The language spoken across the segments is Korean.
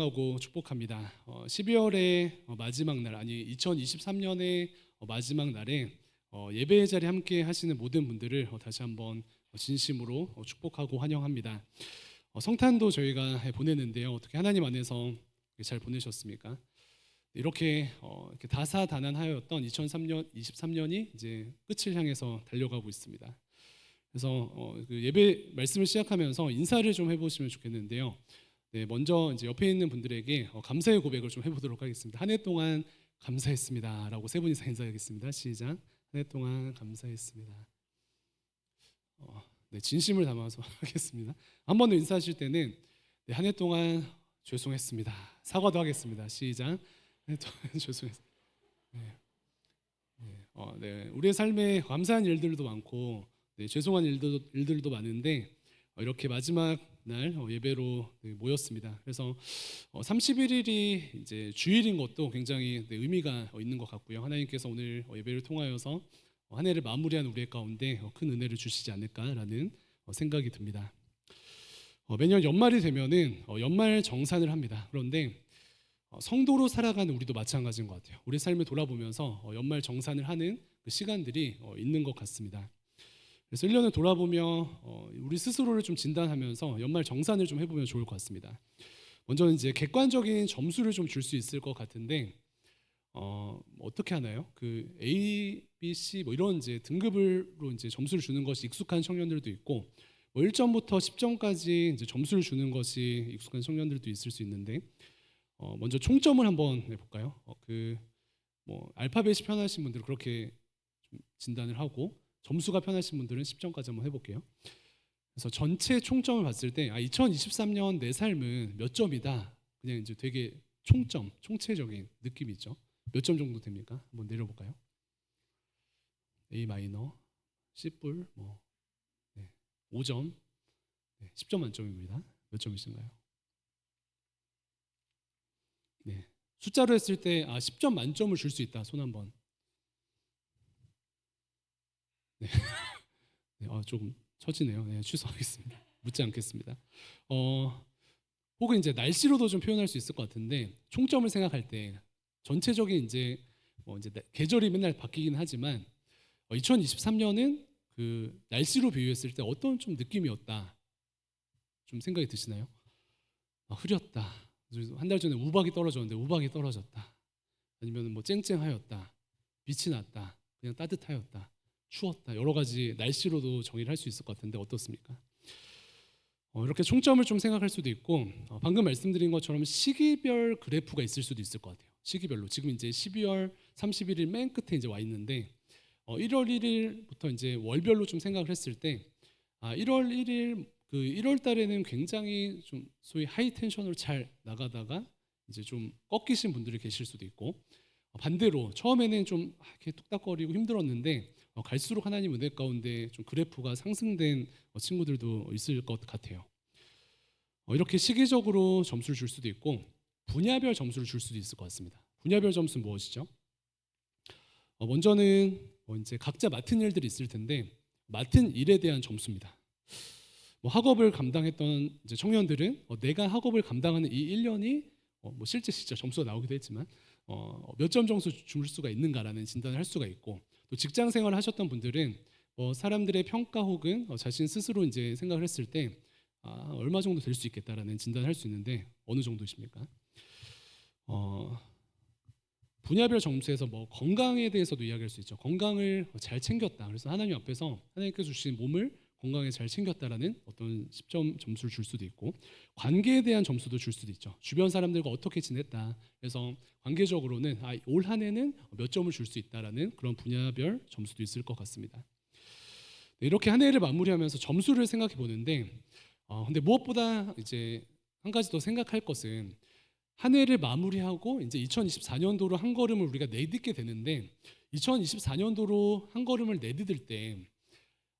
하고 축복합니다. 어, 12월의 어, 마지막 날 아니 2023년의 어, 마지막 날에 어, 예배의 자리 함께 하시는 모든 분들을 어, 다시 한번 어, 진심으로 어, 축복하고 환영합니다. 어, 성탄도 저희가 해 보내는데요. 어떻게 하나님 안에서 잘 보내셨습니까? 이렇게, 어, 다사다난하였던 2003년 23년이 이제 끝을 향해서 달려가고 있습니다. 그래서 어, 그 예배 말씀을 시작하면서 인사를 좀 해보시면 좋겠는데요. 네, 먼저 이제 옆에 있는 분들에게 어, 감사의 고백을 좀 해보도록 하겠습니다. 한 해 동안 감사했습니다라고 세 분이서 인사하겠습니다. 시작. 한 해 동안 감사했습니다. 어, 네, 진심을 담아서 하겠습니다. 한 번 더 인사하실 때는 네, 한해 동안 죄송했습니다. 사과도 하겠습니다. 시작. 동안 죄송했습니다. 네. 네, 어, 네, 우리의 삶에 감사한 일들도 많고 네, 죄송한 일도, 일들도 많은데 어, 이렇게 마지막 날 어, 예배로 네, 모였습니다. 그래서 어, 31일이 이제 주일인 것도 굉장히 네, 의미가 어, 있는 것 같고요. 하나님께서 오늘 어, 예배를 통하여서 어, 한 해를 마무리한 우리의 가운데 어, 큰 은혜를 주시지 않을까라는 어, 생각이 듭니다. 어, 매년 연말이 되면은 어, 연말 정산을 합니다. 그런데 어, 성도로 살아가는 우리도 마찬가지인 것 같아요. 우리 삶을 돌아보면서 어, 연말 정산을 하는 그 시간들이 어, 있는 것 같습니다. 그래서 1년을 돌아보며 어, 우리 스스로를 좀 진단하면서 연말 정산을 좀 해보면 좋을 것 같습니다. 먼저 이제 객관적인 점수를 좀 줄 수 있을 것 같은데 어, 어떻게 하나요? 그 A, B, C 뭐 이런 이제 등급으로 이제 점수를 주는 것이 익숙한 청년들도 있고 뭐 1점부터 10점까지 이제 점수를 주는 것이 익숙한 청년들도 있을 수 있는데 어, 먼저 총점을 한번 해볼까요? 어, 그뭐 알파벳이 편하신 분들은 그렇게 좀 진단을 하고 점수가 편하신 분들은 10점까지 한번 해볼게요. 그래서 전체 총점을 봤을 때 아, 2023년 내 삶은 몇 점이다. 그냥 이제 되게 총점, 총체적인 느낌이 있죠. 몇 점 정도 됩니까? 한번 내려볼까요? A 마이너, C 뿔, 뭐 네, 5점, 네, 10점 만점입니다. 몇 점이신가요? 네, 숫자로 했을 때 아, 10점 만점을 줄 수 있다. 손 한번. 네, 네 아, 조금 처지네요. 네, 취소하겠습니다. 묻지 않겠습니다. 어, 혹은 이제 날씨로도 좀 표현할 수 있을 것 같은데 총점을 생각할 때 전체적인 이제 뭐 이제 나- 계절이 맨날 바뀌긴 하지만 어, 2023년은 그 날씨로 비유했을 때 어떤 좀 느낌이었다 좀 생각이 드시나요? 아, 흐렸다. 한 달 전에 우박이 떨어졌는데 우박이 떨어졌다. 아니면 뭐 쨍쨍하였다. 빛이 났다. 그냥 따뜻하였다. 추웠다. 여러 가지 날씨로도 정의를 할 수 있을 것 같은데 어떻습니까? 어, 이렇게 총점을 좀 생각할 수도 있고 어, 방금 말씀드린 것처럼 시기별 그래프가 있을 수도 있을 것 같아요. 시기별로 지금 이제 12월 31일 맨 끝에 이제 와 있는데 어, 1월 1일부터 이제 월별로 좀 생각을 했을 때 아, 1월 1일 그 1월 달에는 굉장히 좀 소위 하이 텐션으로 잘 나가다가 이제 좀 꺾이신 분들이 계실 수도 있고 어, 반대로 처음에는 좀 아, 이렇게 뚝딱거리고 힘들었는데 어, 갈수록 하나님 은혜 가운데 좀 그래프가 상승된 어, 친구들도 있을 것 같아요. 어, 이렇게 시기적으로 점수를 줄 수도 있고 분야별 점수를 줄 수도 있을 것 같습니다. 분야별 점수는 무엇이죠? 어, 먼저는 뭐 이제 각자 맡은 일들이 있을 텐데 맡은 일에 대한 점수입니다. 뭐 학업을 감당했던 청년들은 어, 내가 학업을 감당하는 이 1년이 어, 뭐 실제 진짜 점수가 나오기도 했지만 어, 몇점 정도 줄 수가 있는가라는 진단을 할 수가 있고 또 직장 생활을 하셨던 분들은 뭐 사람들의 평가 혹은 어, 자신 스스로 이제 생각을 했을 때 아, 얼마 정도 될 수 있겠다라는 진단을 할 수 있는데 어느 정도십니까? 어, 분야별 점수에서 뭐 건강에 대해서도 이야기할 수 있죠. 건강을 잘 챙겼다. 그래서 하나님 앞에서 하나님께서 주신 몸을 건강에 잘 챙겼다라는 어떤 10점 점수를 줄 수도 있고 관계에 대한 점수도 줄 수도 있죠. 주변 사람들과 어떻게 지냈다. 그래서 관계적으로는 아, 올 한해는 몇 점을 줄 수 있다라는 그런 분야별 점수도 있을 것 같습니다. 네, 이렇게 한 해를 마무리하면서 점수를 생각해 보는데 어, 근데 무엇보다 이제 한 가지 더 생각할 것은 한 해를 마무리하고 이제 2024년도로 한 걸음을 우리가 내딛게 되는데 2024년도로 한 걸음을 내딛을 때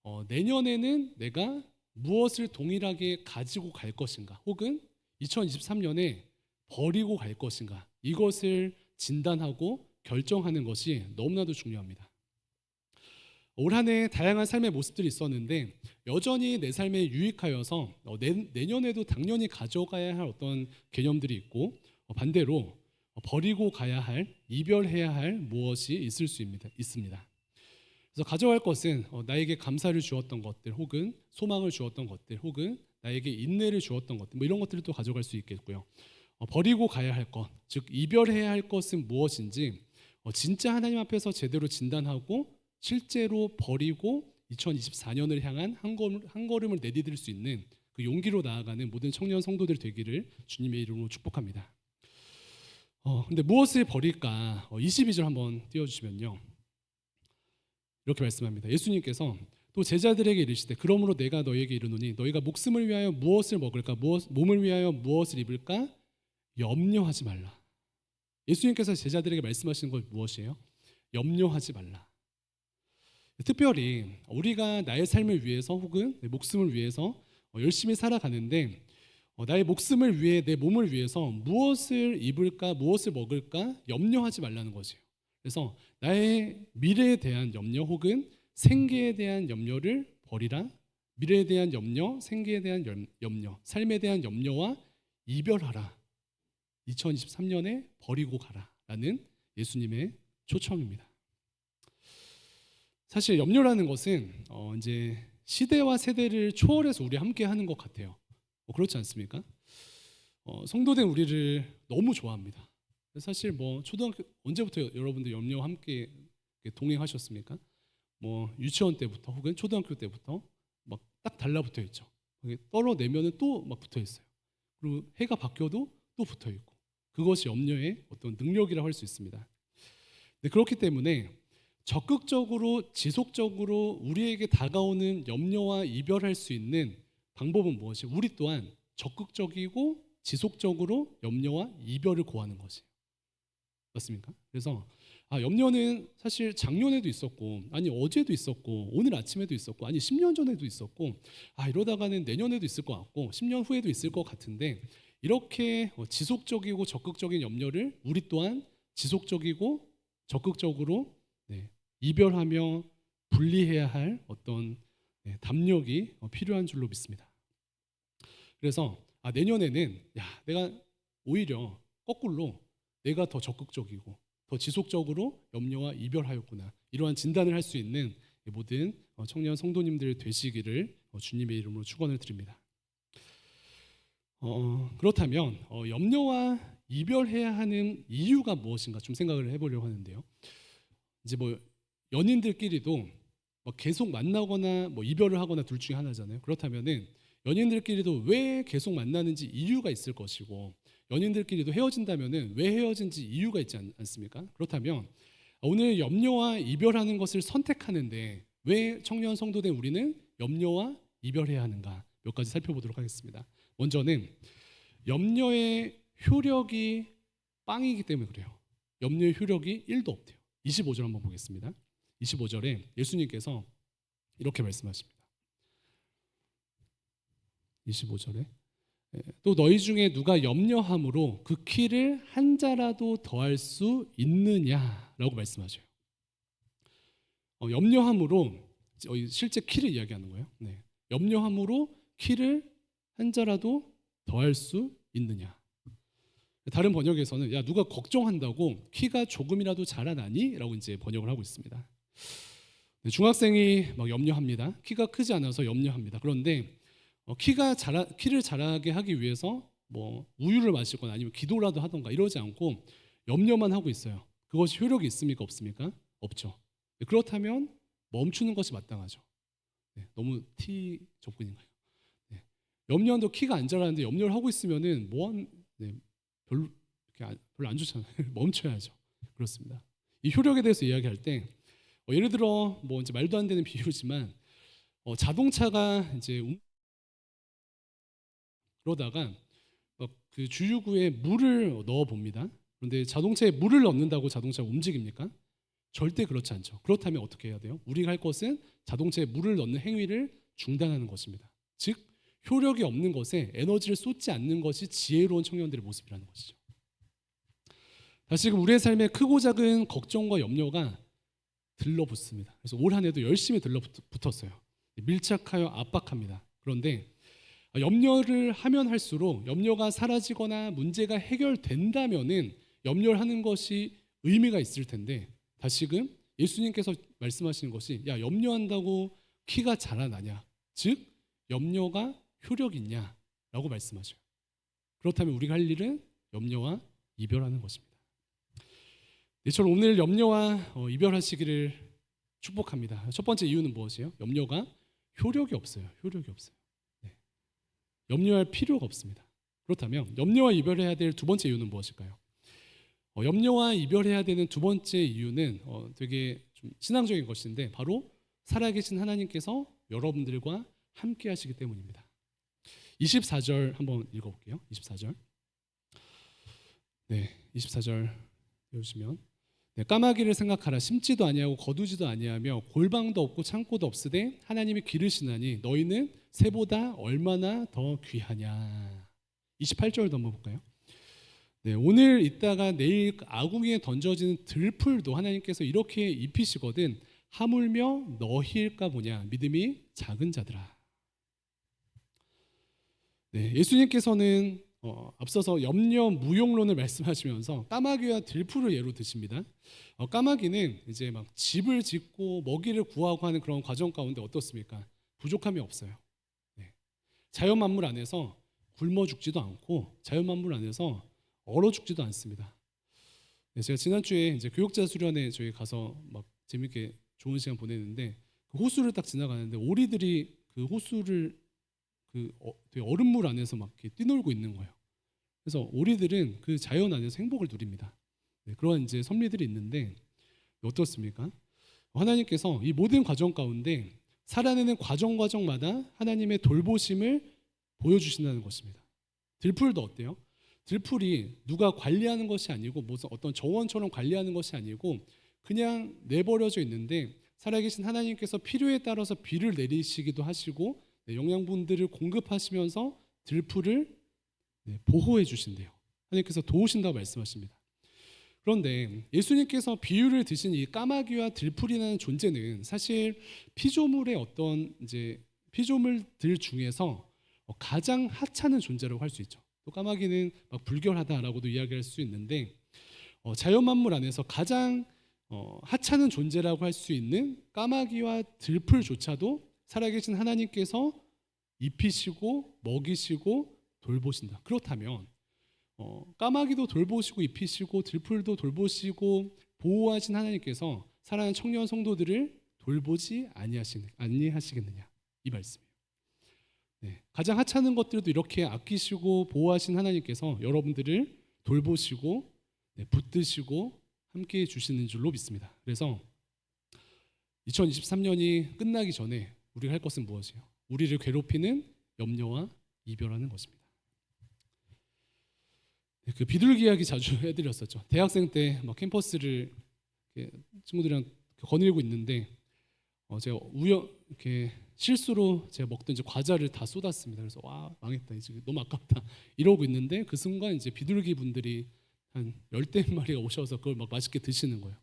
어, 내년에는 내가 무엇을 동일하게 가지고 갈 것인가 혹은 2023년에 버리고 갈 것인가 이것을 진단하고 결정하는 것이 너무나도 중요합니다. 올 한해 다양한 삶의 모습들이 있었는데 여전히 내 삶에 유익하여서 어, 내, 년에도 당연히 가져가야 할 어떤 개념들이 있고 어, 반대로 어, 버리고 가야 할 이별해야 할 무엇이 있을 수 있습니다. 그래서 가져갈 것은 어, 나에게 감사를 주었던 것들 혹은 소망을 주었던 것들 혹은 나에게 인내를 주었던 것들 뭐 이런 것들을 또 가져갈 수 있겠고요. 어, 버리고 가야 할 것, 즉 이별해야 할 것은 무엇인지 어, 진짜 하나님 앞에서 제대로 진단하고 실제로 버리고 2024년을 향한 한, 걸, 한 걸음을 내디딜 수 있는 그 용기로 나아가는 모든 청년 성도들 되기를 주님의 이름으로 축복합니다. 어, 근데 무엇을 버릴까? 22절 한번 띄워주시면요. 이렇게 말씀합니다. 예수님께서 또 제자들에게 이르시되 그러므로 내가 너희에게 이르노니 너희가 목숨을 위하여 무엇을 먹을까 무엇, 몸을 위하여 무엇을 입을까 염려하지 말라. 예수님께서 제자들에게 말씀하시는 건 무엇이에요? 염려하지 말라. 특별히 우리가 나의 삶을 위해서 혹은 내 목숨을 위해서 어, 열심히 살아가는데 어, 나의 목숨을 위해 내 몸을 위해서 무엇을 입을까 무엇을 먹을까 염려하지 말라는 거지요. 그래서 나의 미래에 대한 염려 혹은 생계에 대한 염려를 버리라. 미래에 대한 염려, 생계에 대한 염려, 삶에 대한 염려와 이별하라. 2023년에 버리고 가라라는 예수님의 초청입니다. 사실 염려라는 것은 어 이제 시대와 세대를 초월해서 우리 함께 하는 것 같아요. 뭐 그렇지 않습니까? 어 성도된 우리를 너무 좋아합니다. 사실 뭐 초등학교 언제부터 여러분들 염려와 함께 동행하셨습니까? 뭐 유치원 때부터 혹은 초등학교 때부터 막 딱 달라붙어 있죠. 떨어내면은 또 막 붙어 있어요. 그리고 해가 바뀌어도 또 붙어 있고 그것이 염려의 어떤 능력이라고 할 수 있습니다. 그렇기 때문에 적극적으로 지속적으로 우리에게 다가오는 염려와 이별할 수 있는 방법은 무엇이? 우리 또한 적극적이고 지속적으로 염려와 이별을 고하는 것이. 맞습니까? 그래서 아, 염려는 사실 작년에도 있었고 아니 어제도 있었고 오늘 아침에도 있었고 아니 10년 전에도 있었고 아 이러다가는 내년에도 있을 것 같고 10년 후에도 있을 것 같은데 이렇게 어, 지속적이고 적극적인 염려를 우리 또한 지속적이고 적극적으로 네, 이별하며 분리해야 할 어떤 네, 담력이 어, 필요한 줄로 믿습니다. 그래서 아, 내년에는 야, 내가 오히려 거꾸로 내가 더 적극적이고 더 지속적으로 염려와 이별하였구나. 이러한 진단을 할 수 있는 모든 어, 청년 성도님들 되시기를 어, 주님의 이름으로 축원을 드립니다. 어, 그렇다면 어, 염려와 이별해야 하는 이유가 무엇인가 좀 생각을 해보려고 하는데요. 이제 뭐 연인들끼리도 뭐 계속 만나거나 뭐 이별을 하거나 둘 중에 하나잖아요. 그렇다면은 연인들끼리도 왜 계속 만나는지 이유가 있을 것이고 연인들끼리도 헤어진다면은 왜 헤어진지 이유가 있지 않, 습니까 그렇다면 오늘 염려와 이별하는 것을 선택하는데 왜 청년 성도된 우리는 염려와 이별해야 하는가 몇 가지 살펴보도록 하겠습니다. 먼저는 염려의 효력이 빵이기 때문에 그래요. 염려의 효력이 1도 없대요. 25절 한번 보겠습니다. 25절에 예수님께서 이렇게 말씀하십니다. 25절에 또 너희 중에 누가 염려함으로 그 키를 한 자라도 더할 수 있느냐라고 말씀하셔요. 어, 염려함으로 어, 실제 키를 이야기하는 거예요. 네. 염려함으로 키를 한 자라도 더할 수 있느냐. 다른 번역에서는 야 누가 걱정한다고 키가 조금이라도 자라나니라고 이제 번역을 하고 있습니다. 네, 중학생이 막 염려합니다. 키가 크지 않아서 염려합니다. 그런데 어, 키가 자라, 키를 자라게 하기 위해서 뭐 우유를 마시거나 아니면 기도라도 하던가 이러지 않고 염려만 하고 있어요. 그것이 효력이 있습니까 없습니까? 없죠. 네, 그렇다면 멈추는 것이 마땅하죠. 네, 너무 티 접근인가요? 네. 염려도 키가 안 자라는데 염려를 하고 있으면은 뭐한 네, 별로 안, 별로 안 좋잖아요. 멈춰야죠. 그렇습니다. 이 효력에 대해서 이야기할 때 어, 예를 들어 뭐 이제 말도 안 되는 비유지만 어, 자동차가 이제 음 그러다가 그 주유구에 물을 넣어 봅니다. 그런데 자동차에 물을 넣는다고 자동차가 움직입니까? 절대 그렇지 않죠. 그렇다면 어떻게 해야 돼요? 우리가 할 것은 자동차에 물을 넣는 행위를 중단하는 것입니다. 즉 효력이 없는 것에 에너지를 쏟지 않는 것이 지혜로운 청년들의 모습이라는 것이죠. 다시 우리의 삶에 크고 작은 걱정과 염려가 들러붙습니다. 그래서 올 한해도 열심히 들러붙었어요. 밀착하여 압박합니다. 그런데 염려를 하면 할수록 염려가 사라지거나 문제가 해결된다면은 염려를 하는 것이 의미가 있을 텐데 다시금 예수님께서 말씀하시는 것이 야 염려한다고 키가 자라나냐 즉 염려가 효력 있냐라고 말씀하셔요. 그렇다면 우리가 할 일은 염려와 이별하는 것입니다. 이처럼 오늘 염려와 어, 이별하시기를 축복합니다. 첫 번째 이유는 무엇이에요? 염려가 효력이 없어요. 효력이 없어요. 네. 염려할 필요가 없습니다. 그렇다면 염려와 이별해야 될 두 번째 이유는 무엇일까요? 어, 염려와 이별해야 되는 두 번째 이유는 어, 되게 좀 신앙적인 것인데 바로 살아계신 하나님께서 여러분들과 함께 하시기 때문입니다. 24절 한번 읽어볼게요. 24절. 네, 24절 읽으시면 네, 까마귀를 생각하라 심지도 아니하고 거두지도 아니하며 골방도 없고 창고도 없으되 하나님이 기르시나니 너희는 새보다 얼마나 더 귀하냐. 28절 넘어볼까요? 네, 오늘 있다가 내일 아궁이에 던져지는 들풀도 하나님께서 이렇게 입히시거든 하물며 너희일까 보냐 믿음이 작은 자들아. 네, 예수님께서는 어, 앞서서 염려 무용론을 말씀하시면서 까마귀와 들풀을 예로 드십니다. 어, 까마귀는 이제 막 집을 짓고 먹이를 구하고 하는 그런 과정 가운데 어떻습니까? 부족함이 없어요. 네. 자연 만물 안에서 굶어 죽지도 않고 자연 만물 안에서 얼어 죽지도 않습니다. 네, 제가 지난주에 이제 교육자 수련회 저희 가서 막 재밌게 좋은 시간 보냈는데 그 호수를 딱 지나가는데 오리들이 그 호수를 그 어, 얼음물 안에서 막 뛰놀고 있는 거예요. 그래서 오리들은 그 자연 안에서 행복을 누립니다. 네, 그러한 이제 섭리들이 있는데 어떻습니까? 하나님께서 이 모든 과정 가운데 살아내는 과정 과정마다 하나님의 돌보심을 보여주신다는 것입니다. 들풀도 어때요? 들풀이 누가 관리하는 것이 아니고 무슨 어떤 정원처럼 관리하는 것이 아니고 그냥 내버려져 있는데 살아계신 하나님께서 필요에 따라서 비를 내리시기도 하시고 네, 영양분들을 공급하시면서 들풀을 네, 보호해 주신대요. 하나님께서 도우신다고 말씀하십니다. 그런데 예수님께서 비유를 드신 이 까마귀와 들풀이라는 존재는 사실 피조물의 어떤 이제 피조물들 중에서 가장 하찮은 존재라고 할 수 있죠. 또 까마귀는 막 불결하다라고도 이야기할 수 있는데 어, 자연 만물 안에서 가장 어, 하찮은 존재라고 할 수 있는 까마귀와 들풀조차도 살아계신 하나님께서 입히시고 먹이시고 돌보신다. 그렇다면 어, 까마귀도 돌보시고 입히시고 들풀도 돌보시고 보호하신 하나님께서 살아가는 청년 성도들을 돌보지 아니하시는 아니하시겠느냐 이 말씀이에요. 네, 가장 하찮은 것들도 이렇게 아끼시고 보호하신 하나님께서 여러분들을 돌보시고 네, 붙드시고 함께 해주시는 줄로 믿습니다. 그래서 2023년이 끝나기 전에 우리가 할 것은 무엇이에요? 우리를 괴롭히는 염려와 이별하는 것입니다. 네, 그 비둘기 이야기 자주 해드렸었죠. 대학생 때 막 캠퍼스를 친구들이랑 거닐고 있는데 어 제가 우연 이렇게 실수로 제가 먹던 이제 과자를 다 쏟았습니다. 그래서 와 망했다 이제 너무 아깝다 이러고 있는데 그 순간 이제 비둘기 분들이 한 열대 마리가 오셔서 그걸 막 맛있게 드시는 거예요.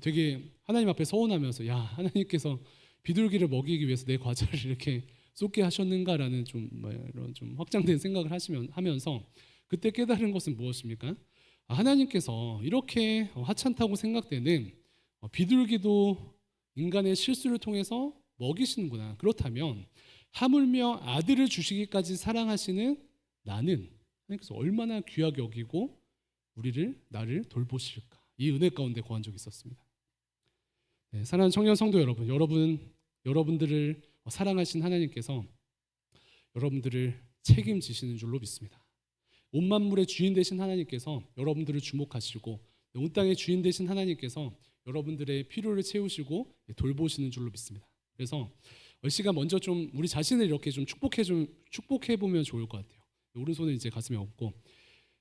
되게 하나님 앞에 서운하면서 야 하나님께서 비둘기를 먹이기 위해서 내 과자를 이렇게 쏟게 하셨는가라는 좀뭐 이런 좀 확장된 생각을 하시면 하면서 그때 깨달은 것은 무엇입니까? 아, 하나님께서 이렇게 하찮다고 생각되는 어, 비둘기도 인간의 실수를 통해서 먹이시는구나. 그렇다면 하물며 아들을 주시기까지 사랑하시는 나는 하나님께서 얼마나 귀하게 여기고 우리를 나를 돌보실까? 이 은혜 가운데 거한 적이 있었습니다. 네, 사랑하는 청년 성도 여러분, 여러분 여러분들을 사랑하신 하나님께서 여러분들을 책임지시는 줄로 믿습니다. 온 만물의 주인 되신 하나님께서 여러분들을 주목하시고 온 땅의 주인 되신 하나님께서 여러분들의 필요를 채우시고 돌보시는 줄로 믿습니다. 그래서 얼씨가 먼저 좀 우리 자신을 이렇게 좀 축복해 좀 축복해 보면 좋을 것 같아요. 오른손을 이제 가슴에 얹고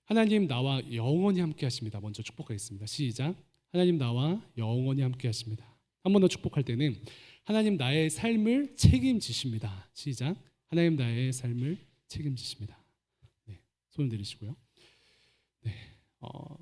하나님 나와 영원히 함께 하십니다. 먼저 축복하겠습니다. 시작. 하나님 나와 영원히 함께 하십니다. 한 번 더 축복할 때는 하나님 나의 삶을 책임지십니다. 시작. 하나님 나의 삶을 책임지십니다. 네, 손을 내리시고요. 네, 어,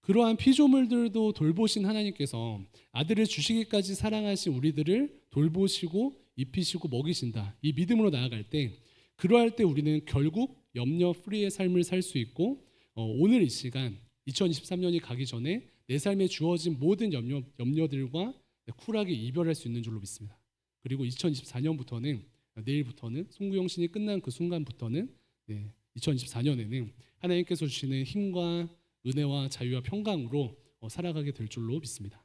그러한 피조물들도 돌보신 하나님께서 아들을 주시기까지 사랑하신 우리들을 돌보시고 입히시고 먹이신다. 이 믿음으로 나아갈 때 그러할 때 우리는 결국 염려 프리의 삶을 살 수 있고 어, 오늘 이 시간 2023년이 가기 전에 내 삶에 주어진 모든 염려, 염려들과 쿨하게 이별할 수 있는 줄로 믿습니다. 그리고 2024년부터는 내일부터는 송구영신이 끝난 그 순간부터는 네, 2024년에는 하나님께서 주시는 힘과 은혜와 자유와 평강으로 어, 살아가게 될 줄로 믿습니다.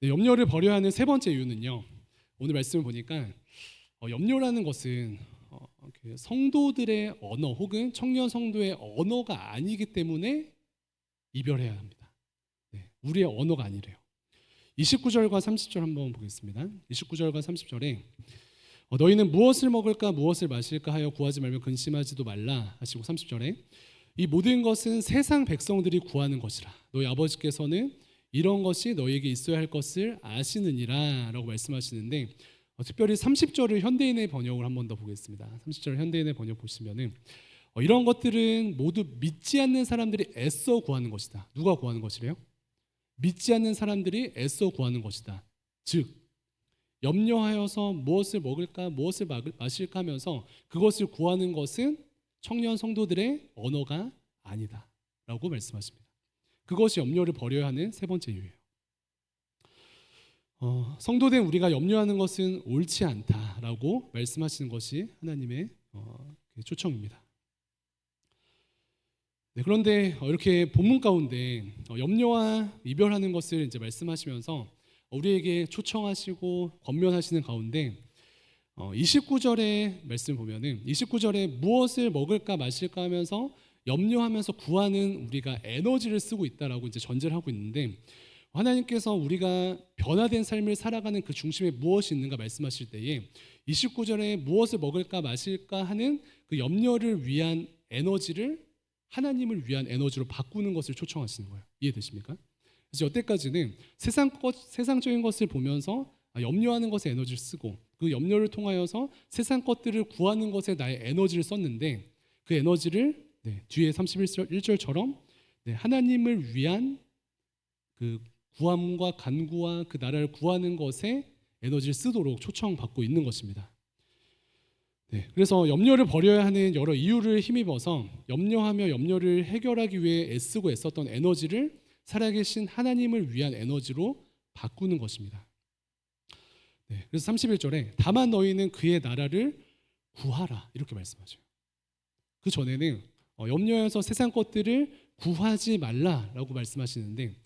네, 염려를 버려야 하는 세 번째 이유는요. 오늘 말씀을 보니까 어, 염려라는 것은 어, 그 성도들의 언어 혹은 청년 성도의 언어가 아니기 때문에 이별해야 합니다. 네, 우리의 언어가 아니래요. 29절과 30절 한번 보겠습니다. 29절과 30절에 어, 너희는 무엇을 먹을까 무엇을 마실까 하여 구하지 말며 근심하지도 말라 하시고 30절에 이 모든 것은 세상 백성들이 구하는 것이라 너희 아버지께서는 이런 것이 너희에게 있어야 할 것을 아시느니라라고 말씀하시는데 어, 특별히 30절을 현대인의 번역을 한 번 더 보겠습니다. 30절 현대인의 번역 보시면은 어, 이런 것들은 모두 믿지 않는 사람들이 애써 구하는 것이다. 누가 구하는 것이래요? 믿지 않는 사람들이 애써 구하는 것이다. 즉 염려하여서 무엇을 먹을까 무엇을 마실까 하면서 그것을 구하는 것은 청년 성도들의 언어가 아니다라고 말씀하십니다. 그것이 염려를 버려야 하는 세 번째 이유예요. 어, 성도된 우리가 염려하는 것은 옳지 않다라고 말씀하시는 것이 하나님의 어, 그 초청입니다. 네, 그런데 이렇게 본문 가운데 어, 염려와 이별하는 것을 이제 말씀하시면서 우리에게 초청하시고 권면하시는 가운데 29절의 말씀 보면은 29절에 무엇을 먹을까 마실까 하면서 염려하면서 구하는 우리가 에너지를 쓰고 있다라고 이제 전제를 하고 있는데 하나님께서 우리가 변화된 삶을 살아가는 그 중심에 무엇이 있는가 말씀하실 때에 29절에 무엇을 먹을까 마실까 하는 그 염려를 위한 에너지를 하나님을 위한 에너지로 바꾸는 것을 초청하시는 거예요. 이해되십니까? 그래서 여태까지는 세상 것, 세상적인 것을 보면서 아, 염려하는 것에 에너지를 쓰고 그 염려를 통하여서 세상 것들을 구하는 것에 나의 에너지를 썼는데 그 에너지를 네, 뒤에 31절처럼 네, 하나님을 위한 그 구함과 간구와 그 나라를 구하는 것에 에너지를 쓰도록 초청받고 있는 것입니다. 네, 그래서 염려를 버려야 하는 여러 이유를 힘입어서 염려하며 염려를 해결하기 위해 애쓰고 애썼던 에너지를 살아계신 하나님을 위한 에너지로 바꾸는 것입니다. 네, 그래서 31절에 다만 너희는 그의 나라를 구하라 이렇게 말씀하죠. 그 전에는 어, 염려해서 세상 것들을 구하지 말라라고 말씀하시는데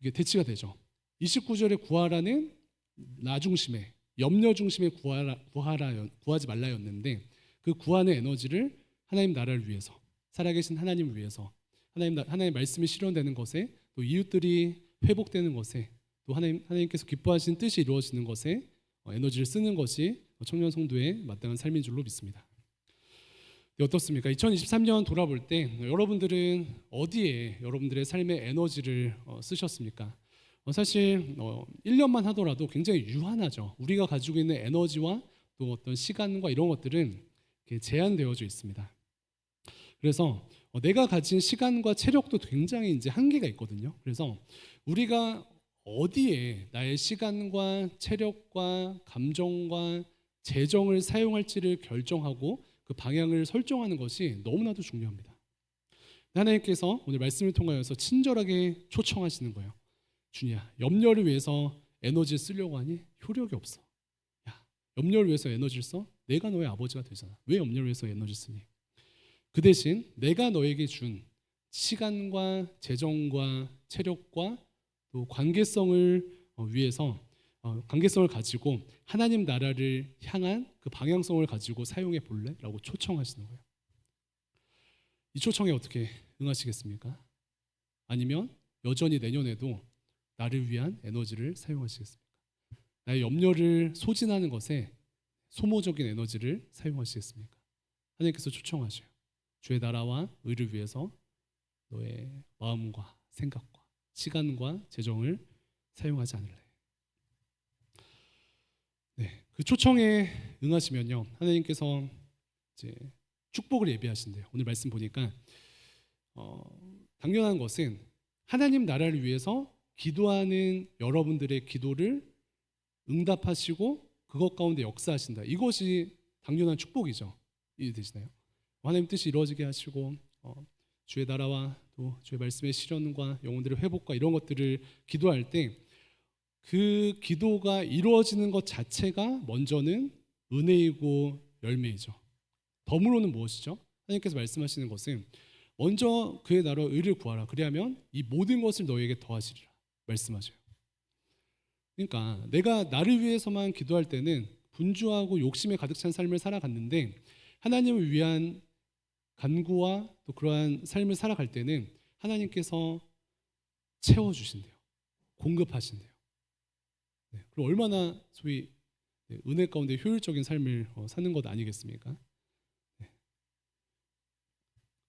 이게 대치가 되죠. 29절에 구하라는 나 중심에 염려 중심에 구하라, 구하라 구하지 말라였는데 그 구하는 에너지를 하나님 나라를 위해서 살아계신 하나님을 위해서 하나님 하나님 말씀이 실현되는 것에 또 이웃들이 회복되는 것에 또 하나님 하나님께서 기뻐하신 뜻이 이루어지는 것에 어, 에너지를 쓰는 것이 청년 성도의 마땅한 삶인 줄로 믿습니다. 네, 어떻습니까? 2023년 돌아볼 때 여러분들은 어디에 여러분들의 삶의 에너지를 어, 쓰셨습니까? 어, 사실 1년만 하더라도 굉장히 유한하죠. 우리가 가지고 있는 에너지와 또 어떤 시간과 이런 것들은 제한되어져 있습니다. 그래서 내가 가진 시간과 체력도 굉장히 이제 한계가 있거든요. 그래서 우리가 어디에 나의 시간과 체력과 감정과 재정을 사용할지를 결정하고 그 방향을 설정하는 것이 너무나도 중요합니다. 하나님께서 오늘 말씀을 통하여서 친절하게 초청하시는 거예요. 주냐, 염려를 위해서 에너지를 쓰려고 하니 효력이 없어. 야, 염려를 위해서 에너지를 써? 내가 너의 아버지가 되잖아. 왜 염려를 위해서 에너지 쓰니? 그 대신 내가 너에게 준 시간과 재정과 체력과 또 관계성을 어, 위해서 어, 관계성을 가지고 하나님 나라를 향한 그 방향성을 가지고 사용해 볼래라고 초청하시는 거예요. 이 초청에 어떻게 응하시겠습니까? 아니면 여전히 내년에도 나를 위한 에너지를 사용하시겠습니까? 나의 염려를 소진하는 것에 소모적인 에너지를 사용하시겠습니까? 하나님께서 초청하셔요. 주의 나라와 의를 위해서 너의 마음과 생각과 시간과 재정을 사용하지 않을래. 네, 그 초청에 응하시면요, 하나님께서 이제 축복을 예비하신대요. 오늘 말씀 보니까 어, 당연한 것은 하나님 나라를 위해서 기도하는 여러분들의 기도를 응답하시고 그것 가운데 역사하신다. 이것이 당연한 축복이죠. 이해되시나요? 하나님 뜻이 이루어지게 하시고 어, 주의 나라와 또 주의 말씀의 실현과 영혼들의 회복과 이런 것들을 기도할 때 그 기도가 이루어지는 것 자체가 먼저는 은혜이고 열매이죠. 덤으로는 무엇이죠? 하나님께서 말씀하시는 것은 먼저 그의 나라 의를 구하라. 그리하면 이 모든 것을 너에게 더하시리라. 말씀하셔요. 그러니까 내가 나를 위해서만 기도할 때는 분주하고 욕심에 가득 찬 삶을 살아갔는데 하나님을 위한 간구와 또 그러한 삶을 살아갈 때는 하나님께서 채워 주신대요. 공급하신대요. 네, 그럼 얼마나 소위 네, 은혜 가운데 효율적인 삶을 어, 사는 것 아니겠습니까? 네.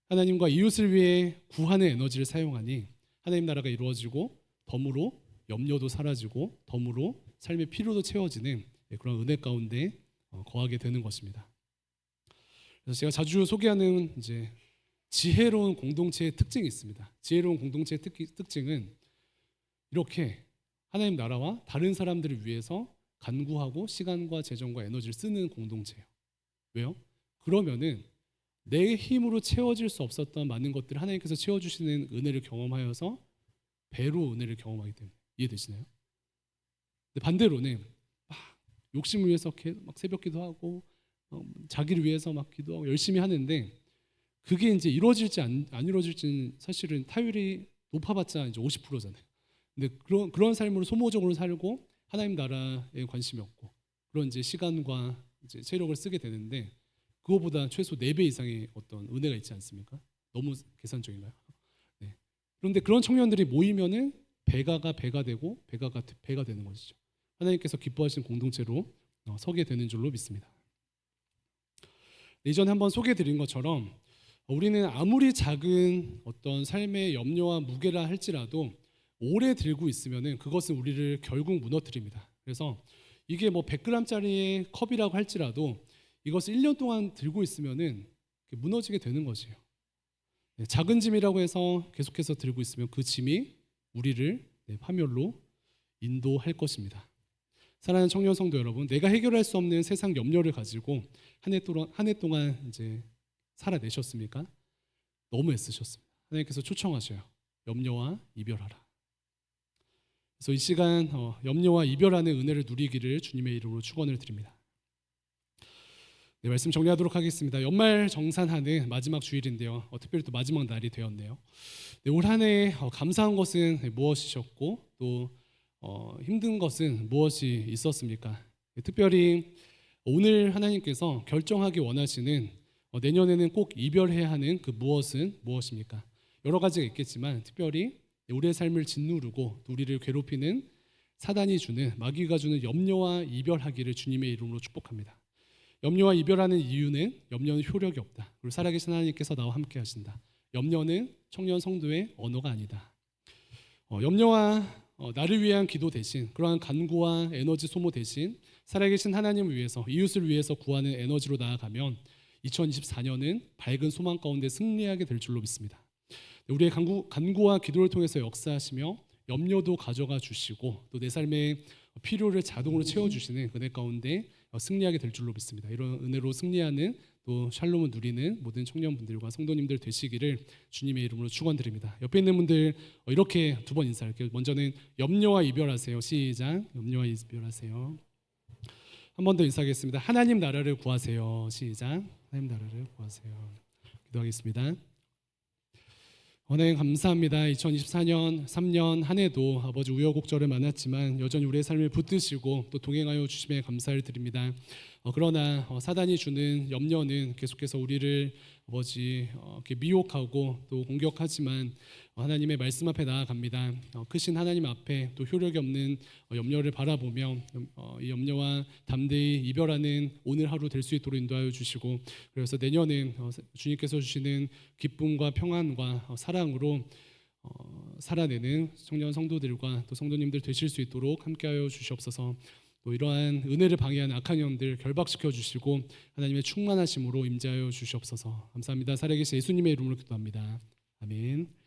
하나님과 이웃을 위해 구하는 에너지를 사용하니 하나님 나라가 이루어지고 덤으로 염려도 사라지고 덤으로 삶의 필요도 채워지는 네, 그런 은혜 가운데 어, 거하게 되는 것입니다. 그래서 제가 자주 소개하는 이제 지혜로운 공동체의 특징이 있습니다. 지혜로운 공동체의 특, 특징은 이렇게 하나님 나라와 다른 사람들을 위해서 간구하고 시간과 재정과 에너지를 쓰는 공동체예요. 왜요? 그러면은 내 힘으로 채워질 수 없었던 많은 것들을 하나님께서 채워주시는 은혜를 경험하여서 배로 은혜를 경험하기 때문에 이해되시나요? 반대로는 막 욕심을 위해서 막 새벽 기도 하고 어, 자기를 위해서 막 기도하고 열심히 하는데 그게 이제 이루어질지 안, 안 이루어질지는 사실은 타율이 높아봤자 이제 50%잖아요. 근데 그런 그런 삶으로 소모적으로 살고 하나님 나라에 관심이 없고 그런 이제 시간과 이제 체력을 쓰게 되는데 그거보다 최소 4배 이상의 어떤 은혜가 있지 않습니까? 너무 계산적인가요? 네. 그런데 그런 청년들이 모이면은 배가가 배가 되고 배가가 배가 되는 것이죠. 하나님께서 기뻐하신 공동체로 어, 서게 되는 줄로 믿습니다. 예전에 한번 소개드린 것처럼 우리는 아무리 작은 어떤 삶의 염려와 무게라 할지라도 오래 들고 있으면은 그것은 우리를 결국 무너뜨립니다. 그래서 이게 뭐 100g짜리의 컵이라고 할지라도 이것을 1년 동안 들고 있으면은 무너지게 되는 것이에요. 네, 작은 짐이라고 해서 계속해서 들고 있으면 그 짐이 우리를 네, 파멸로 인도할 것입니다. 사랑하는 청년 성도 여러분, 내가 해결할 수 없는 세상 염려를 가지고 한 해 동안 한 해 동안 이제 살아내셨습니까? 너무 애쓰셨습니다. 하나님께서 초청하셔요. 염려와 이별하라. 그래서 이 시간 어, 염려와 이별하는 은혜를 누리기를 주님의 이름으로 축원을 드립니다. 네, 말씀 정리하도록 하겠습니다. 연말 정산하는 마지막 주일인데요. 어, 특별히 또 마지막 날이 되었네요. 네, 올 한해 어, 감사한 것은 무엇이셨고 또 어, 힘든 것은 무엇이 있었습니까? 네, 특별히 오늘 하나님께서 결정하기 원하시는 어, 내년에는 꼭 이별해야 하는 그 무엇은 무엇입니까? 여러 가지가 있겠지만 특별히 우리의 삶을 짓누르고 우리를 괴롭히는 사단이 주는 마귀가 주는 염려와 이별하기를 주님의 이름으로 축복합니다. 염려와 이별하는 이유는 염려는 효력이 없다. 그리고 살아계신 하나님께서 나와 함께 하신다. 염려는 청년 성도의 언어가 아니다. 어, 염려와 어, 나를 위한 기도 대신 그러한 간구와 에너지 소모 대신 살아계신 하나님을 위해서 이웃을 위해서 구하는 에너지로 나아가면 2024년은 밝은 소망 가운데 승리하게 될 줄로 믿습니다. 우리의 간구, 간구와 기도를 통해서 역사하시며 염려도 가져가 주시고 또 내 삶의 필요를 자동으로 채워 주시는 은혜 가운데 승리하게 될 줄로 믿습니다. 이런 은혜로 승리하는 또 샬롬을 누리는 모든 청년분들과 성도님들 되시기를 주님의 이름으로 축원드립니다. 옆에 있는 분들 이렇게 두 번 인사할게요. 먼저는 염려와 이별하세요. 시작. 염려와 이별하세요. 한 번 더 인사하겠습니다. 하나님 나라를 구하세요. 시작. 하나님 나라를 구하세요. 기도하겠습니다. 하나님 감사합니다. 2024년 3년 한 해도 아버지 우여곡절을 많았지만 여전히 우리의 삶을 붙드시고 또 동행하여 주심에 감사를 드립니다. 어, 그러나 어, 사단이 주는 염려는 계속해서 우리를 아버지 어, 미혹하고 또 공격하지만 어, 하나님의 말씀 앞에 나아갑니다. 어, 크신 하나님 앞에 또 효력이 없는 어, 염려를 바라보며 어, 이 염려와 담대히 이별하는 오늘 하루 될 수 있도록 인도하여 주시고 그래서 내년은 어, 주님께서 주시는 기쁨과 평안과 어, 사랑으로 어, 살아내는 청년 성도들과 또 성도님들 되실 수 있도록 함께하여 주시옵소서. 또 이러한 은혜를 방해하는 악한 영들 결박시켜 주시고 하나님의 충만하심으로 임재하여 주시옵소서. 감사합니다. 살아계신 예수님의 이름으로 기도합니다. 아멘.